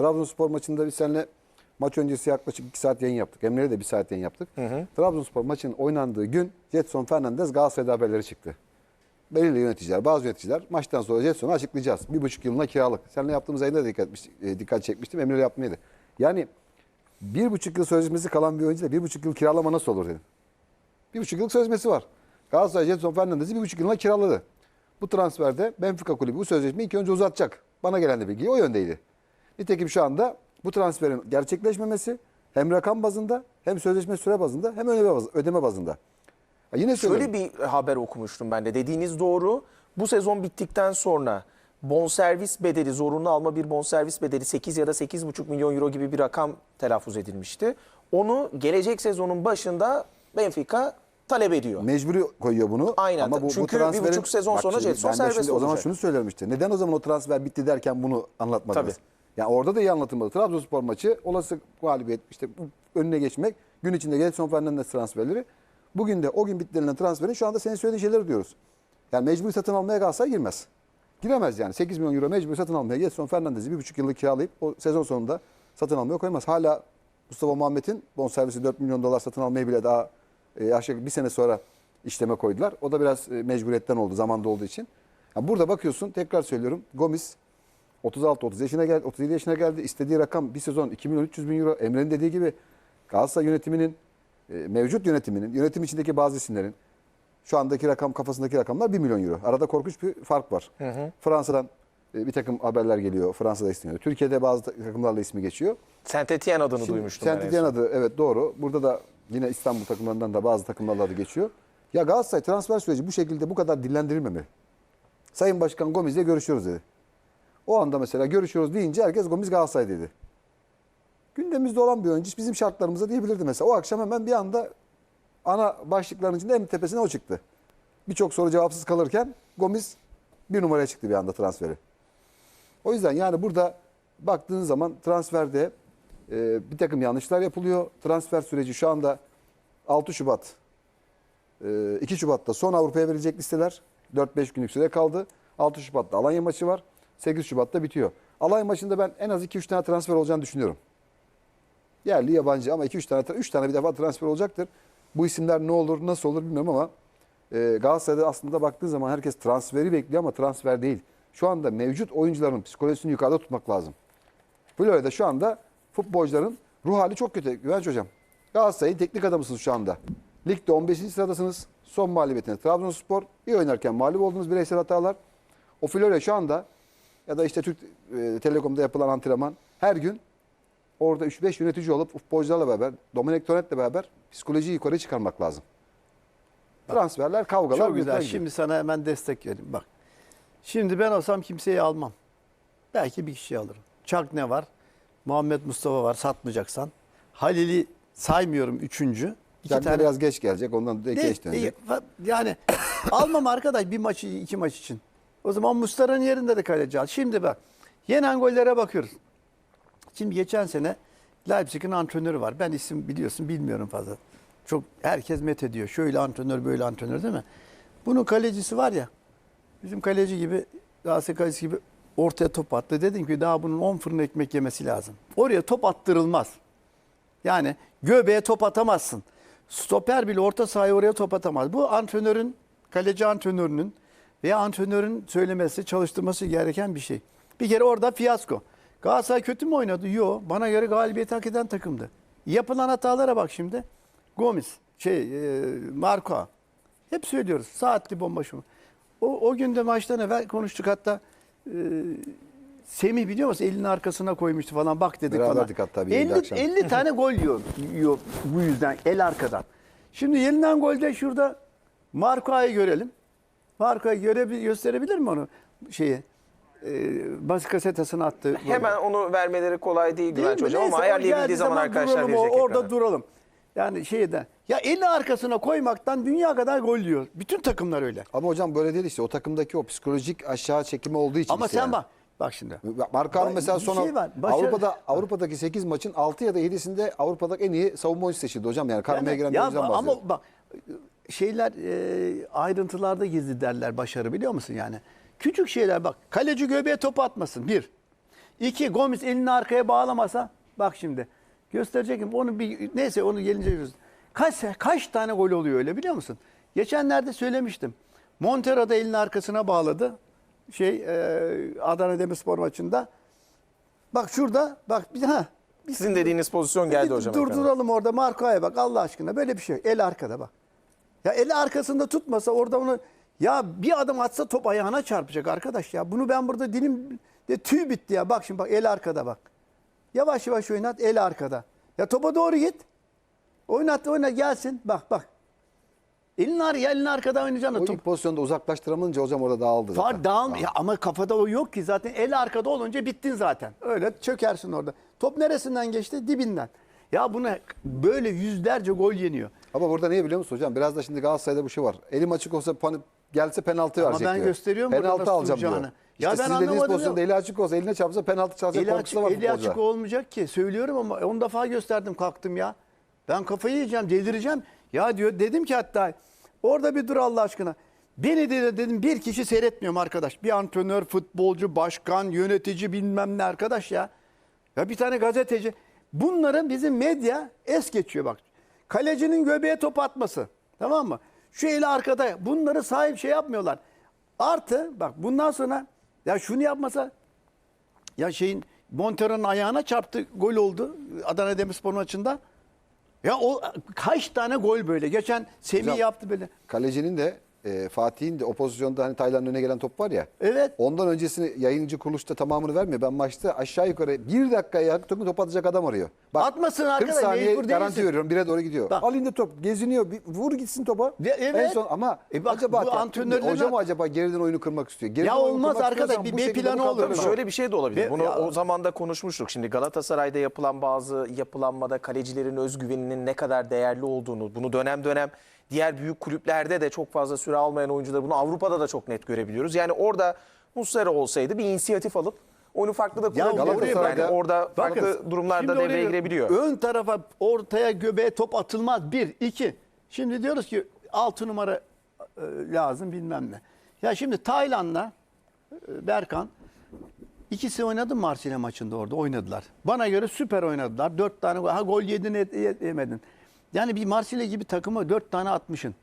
Trabzonspor maçında biz seninle maç öncesi yaklaşık 2 saat yayın yaptık. Emre'yle de 1 saat yayın yaptık. Trabzonspor maçının oynandığı gün Jetson Fernandez Galatasaray'da haberleri çıktı. Belirli yöneticiler, bazı yöneticiler maçtan sonra Jetson'u açıklayacağız. Bir buçuk yılına kiralık. Seninle yaptığımız yayında da dikkat, e, dikkat çekmiştim. Emre'yle yaptığımıydı. Yani bir buçuk yıl sözleşmesi kalan bir oyuncu da bir buçuk yıl kiralama nasıl olur dedim. Bir buçuk yıllık sözleşmesi var. Galatasaray Jetson Fernandez'i bir buçuk yılına kiraladı. Bu transferde Benfica kulübü bu sözleşmeyi ilk önce uzatacak. Bana gelen de bilgi o yöndeydi. Nitekim şu anda bu transferin gerçekleşmemesi hem rakam bazında hem sözleşme süre bazında hem ödeme, baz- ödeme bazında. Ha yine. Şöyle bir haber okumuştum ben de. Dediğiniz doğru. Bu sezon bittikten sonra bonservis bedeli, zorunlu alma bir bonservis bedeli 8 ya da 8,5 milyon euro gibi bir rakam telaffuz edilmişti. Onu gelecek sezonun başında Benfica talep ediyor. Mecburi koyuyor bunu. Aynen. Ama bu, bu Çünkü bir transferin- buçuk sezon Bak sonra Jetson serbest şimdi O zaman olacak. şunu söylerim işte. Neden o zaman o transfer bitti derken bunu anlatmadınız? Tabii. Yani orada da iyi anlatılmadı. Trabzonspor maçı olası galibiyet işte önüne geçmek. Gün içinde Gelson Fernandez transferleri. Bugün de o gün bitti denilen transferin şu anda senin söylediğin şeyleri diyoruz. Yani mecburi satın almaya Galatasaray girmez. Giremez yani. 8 milyon euro mecburi satın almaya Gelson Fernandez'i bir buçuk yıllık kiralayıp o sezon sonunda satın almaya koymaz. Hala Mustafa Muhammed'in bonservisi 4 milyon dolar satın almayı bile daha e, aşağı bir sene sonra işleme koydular. O da biraz e, mecburiyetten oldu zamanda olduğu için. Ya burada bakıyorsun tekrar söylüyorum Gomis 36-30 yaşına geldi, 37 yaşına geldi. İstediği rakam bir sezon 2 milyon 300 bin euro. Emre'nin dediği gibi Galatasaray yönetiminin e, mevcut yönetiminin, yönetim içindeki bazı isimlerin şu andaki rakam kafasındaki rakamlar 1 milyon euro. Arada korkunç bir fark var. Fransa'dan e, bir takım haberler geliyor. Fransa'da isteniyor. Türkiye'de bazı takımlarla ismi geçiyor. Saint Etienne adını Şimdi duymuştum Saint-Étienne adı evet doğru. Burada da yine İstanbul takımlarından da bazı takımlarla adı geçiyor. Ya Galatasaray transfer süreci bu şekilde bu kadar dillendirilmemeli. Sayın Başkan Gomez'le görüşüyoruz dedi. O anda mesela görüşüyoruz deyince herkes Gomiz Galatasaray dedi. Gündemimizde olan bir oyuncu bizim şartlarımıza diyebilirdi mesela. O akşam hemen bir anda ana başlıkların içinde en tepesine o çıktı. Birçok soru cevapsız kalırken Gomis bir numaraya çıktı bir anda transferi. O yüzden yani burada baktığın zaman transferde e, bir takım yanlışlar yapılıyor. Transfer süreci şu anda 6 Şubat, e, 2 Şubat'ta son Avrupa'ya verilecek listeler. 4-5 günlük süre kaldı. 6 Şubat'ta Alanya maçı var. 8 Şubat'ta bitiyor. Alanya maçında ben en az 2-3 tane transfer olacağını düşünüyorum. Yerli yabancı ama 2-3 tane 3 tane bir defa transfer olacaktır. Bu isimler ne olur nasıl olur bilmiyorum ama e, Galatasaray'da aslında baktığın zaman herkes transferi bekliyor ama transfer değil. Şu anda mevcut oyuncuların psikolojisini yukarıda tutmak lazım. Florya'da şu anda futbolcuların ruh hali çok kötü Güvenç Hocam. Galatasaray'ın teknik adamısınız şu anda. Ligde 15. sıradasınız. Son mağlubiyetine Trabzonspor. iyi oynarken mağlup olduğunuz bireysel hatalar. O Florya şu anda ya da işte Türk e, Telekom'da yapılan antrenman her gün orada 3-5 yönetici olup futbolcularla beraber, Dominik Torrent'le beraber psikolojiyi yukarı çıkarmak lazım. Transferler, kavgalar. Çok güzel. Şimdi sana hemen destek vereyim. Bak. Şimdi ben olsam kimseyi almam. Belki bir kişi alırım. Çak ne var? Muhammed Mustafa var satmayacaksan. Halil'i saymıyorum üçüncü. İki de tane biraz geç gelecek. Ondan da geç dönecek. Yani almam arkadaş bir maçı iki maç için. O zaman Mustara'nın yerinde de kaleci al. Şimdi bak yenen gollere bakıyoruz. Şimdi geçen sene Leipzig'in antrenörü var. Ben isim biliyorsun bilmiyorum fazla. Çok herkes met ediyor. Şöyle antrenör böyle antrenör değil mi? Bunun kalecisi var ya. Bizim kaleci gibi Galatasaray kalecisi gibi ortaya top attı. Dedim ki daha bunun 10 fırın ekmek yemesi lazım. Oraya top attırılmaz. Yani göbeğe top atamazsın. Stoper bile orta sahaya oraya top atamaz. Bu antrenörün, kaleci antrenörünün veya antrenörün söylemesi, çalıştırması gereken bir şey. Bir kere orada fiyasko. Galatasaray kötü mü oynadı? Yok. Bana göre galibiyeti hak eden takımdı. Yapılan hatalara bak şimdi. Gomis, şey, e, Marco. Hep söylüyoruz. Saatli bomba şu. O, o günde maçtan evvel konuştuk hatta e, Semih biliyor musun elini arkasına koymuştu falan bak dedik Beraberdik falan. hatta bir yayında 50, akşam. 50 tane gol yiyor, yiyor bu yüzden el arkadan. Şimdi yenilen golde şurada Marco'yu görelim. Marco'yu görebil, gösterebilir mi onu şeyi? E, bas kasetasını attı. Hemen onu vermeleri kolay değil Değil Güvenç? Hocam ama ayarlayabildiği geldiği zaman arkadaşlar duralım, verecek Orada ekrana. duralım. Yani şeyden. Ya eli arkasına koymaktan dünya kadar gol yiyor. Bütün takımlar öyle. Ama hocam böyle değil işte. O takımdaki o psikolojik aşağı çekimi olduğu için Ama işte sen yani. bak. Bak şimdi. Markan'ın Bak, mesela son şey var. Başarı- Avrupa'da Avrupa'daki 8 maçın 6 ya da 7'sinde Avrupa'daki en iyi savunma oyuncusu seçildi hocam. Yani karmaya giren bir ya, oyuncudan bahsediyorum. ama bak şeyler e, ayrıntılarda gizli derler başarı biliyor musun yani? Küçük şeyler bak. Kaleci göbeğe top atmasın bir. İki Gomis elini arkaya bağlamasa bak şimdi gösterecektim. Onu bir neyse onu gelince görürüz. Kaç kaç tane gol oluyor öyle biliyor musun? Geçenlerde söylemiştim. Montero da elini arkasına bağladı. Şey e, Adana Demirspor maçında. Bak şurada bak bir ha Sizin dediğiniz pozisyon geldi bir hocam. Durduralım orada Marco'ya bak Allah aşkına böyle bir şey. El arkada bak. Ya eli arkasında tutmasa orada onu ya bir adım atsa top ayağına çarpacak arkadaş ya. Bunu ben burada dilim de tüy bitti ya. Bak şimdi bak el arkada bak. Yavaş yavaş oynat el arkada. Ya topa doğru git. Oynat oynat gelsin. Bak bak. Elin ar elin arkada oynayacaksın. O Top ilk pozisyonda uzaklaştıramayınca hocam orada dağıldı. Far dağılma. Ya ama kafada o yok ki zaten el arkada olunca bittin zaten. Öyle çökersin orada. Top neresinden geçti? Dibinden. Ya buna böyle yüzlerce gol yeniyor. Ama burada niye biliyor musun hocam? Biraz da şimdi Galatasaray'da bu şey var. Elim açık olsa pan- gelse penaltı Ama verecek ben diyor. gösteriyorum burada Penaltı nasıl alacağım diyor. duracağını. İşte Ya ben sizin dediğiniz anlamadım pozisyonda ya. eli açık olsa eline çarpsa penaltı çalacak Eli korkusu açık, var eli futbolcuda. açık olmayacak ki. Söylüyorum ama 10 defa gösterdim kalktım ya. Ben kafayı yiyeceğim, delireceğim. Ya diyor dedim ki hatta orada bir dur Allah aşkına. Beni de dedim bir kişi seyretmiyorum arkadaş. Bir antrenör, futbolcu, başkan, yönetici bilmem ne arkadaş ya. Ya bir tane gazeteci. Bunların bizim medya es geçiyor bak. Kalecinin göbeğe top atması. Tamam mı? Şu eli arkada. Bunları sahip şey yapmıyorlar. Artı bak bundan sonra ya şunu yapmasa ya şeyin Montero'nun ayağına çarptı gol oldu Adana Demirspor maçında. Ya o kaç tane gol böyle. Geçen Semih Hocam, yaptı böyle. Kalecinin de e, Fatih'in de o pozisyonda hani Taylan'ın önüne gelen top var ya. Evet. Ondan öncesini yayıncı kuruluşta tamamını vermiyor. Ben maçta aşağı yukarı bir dakikaya topu top atacak adam arıyor. Atmasın 40 arkadaş, saniye mecbur garanti değilsin. veriyorum. Bire doğru gidiyor. Bak. Al indi top. Geziniyor. Bir vur gitsin topa. Ya evet. En son ama E bak, acaba bu antrenörlerin- hoca mı acaba geriden oyunu kırmak istiyor? Geriden Ya olmaz arkadaş, bir B planı olur. şöyle bir şey de olabilir. Bunu ya- o zaman da konuşmuştuk. Şimdi Galatasaray'da yapılan bazı yapılanmada kalecilerin özgüveninin ne kadar değerli olduğunu, bunu dönem dönem diğer büyük kulüplerde de çok fazla süre almayan oyuncular bunu Avrupa'da da çok net görebiliyoruz. Yani orada Muslera olsaydı bir inisiyatif alıp oyunu farklı da. Galatasaray'da- Yani orada Bakın, farklı durumlarda şimdi devreye girebiliyor. Ön tarafa ortaya göbeğe top atılmaz. Bir, iki. Şimdi diyoruz ki 6 numara e, lazım bilmem ne. Ya şimdi Tayland'la e, Berkan ikisi oynadı Marsilya maçında orada oynadılar. Bana göre süper oynadılar. Dört tane. Ha gol yedin et- yemedin. Yani bir Marsilya gibi takıma dört tane atmışın.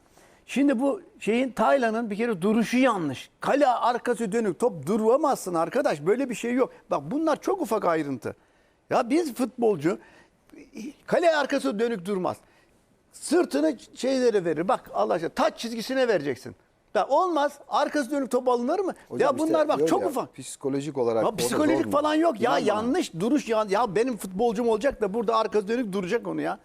Şimdi bu şeyin Taylan'ın bir kere duruşu yanlış. Kale arkası dönük top duramazsın arkadaş. Böyle bir şey yok. Bak bunlar çok ufak ayrıntı. Ya biz futbolcu kale arkası dönük durmaz. Sırtını şeylere verir. Bak Allah aşkına taç çizgisine vereceksin. Ya olmaz. Arkası dönük top alınır mı? Hocam ya işte bunlar bak diyorum çok ya, ufak. Psikolojik olarak. Ya psikolojik mu? falan yok. Ya İnan bana. yanlış duruş ya. Ya benim futbolcum olacak da burada arkası dönük duracak onu ya.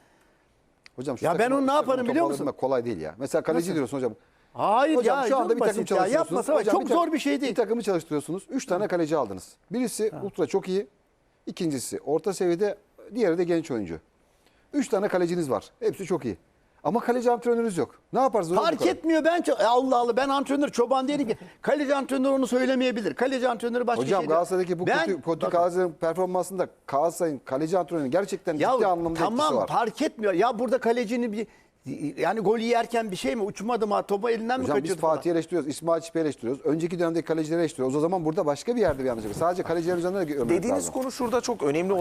Hocam şu Ya ben onu ne şu yaparım biliyor musun? kolay değil ya. Mesela kaleci Nasıl? diyorsun hocam. Hayır Hocam ya şu anda çok bir takım basit ya. çalıştırıyorsunuz. Yapmasa var. Hocam Çok bir tak- zor bir şey değil. Bir takımı çalıştırıyorsunuz. Üç tane kaleci aldınız. Birisi ultra çok iyi. İkincisi orta seviyede. Diğeri de genç oyuncu. Üç tane kaleciniz var. Hepsi çok iyi. Ama kaleci antrenörünüz yok. Ne bu Fark etmiyor ben ço- Allah Allah ben antrenör çoban değilim ki. Kaleci antrenör onu söylemeyebilir. Kaleci antrenörü başka Hocam şey. Galatasaray'daki bu Ben- kötü, kötü Bakın, Galatasaray'ın performansında Galatasaray'ın kaleci antrenörünün gerçekten ciddi Ya anlamda etkisi tamam var. fark etmiyor. Ya burada kalecinin bir yani golü yerken bir şey mi uçmadı mı topu elinden mi Hocam biz kaçırdı? falan? Fatih'i eleştiriyoruz, İsmail Çipi eleştiriyoruz. Önceki dönemdeki kalecileri eleştiriyoruz. O zaman burada başka bir yerde bir yanlış var. Sadece kalecilerin üzerinden de görmek Dediğiniz lazım. konu şurada çok önemli olabilir.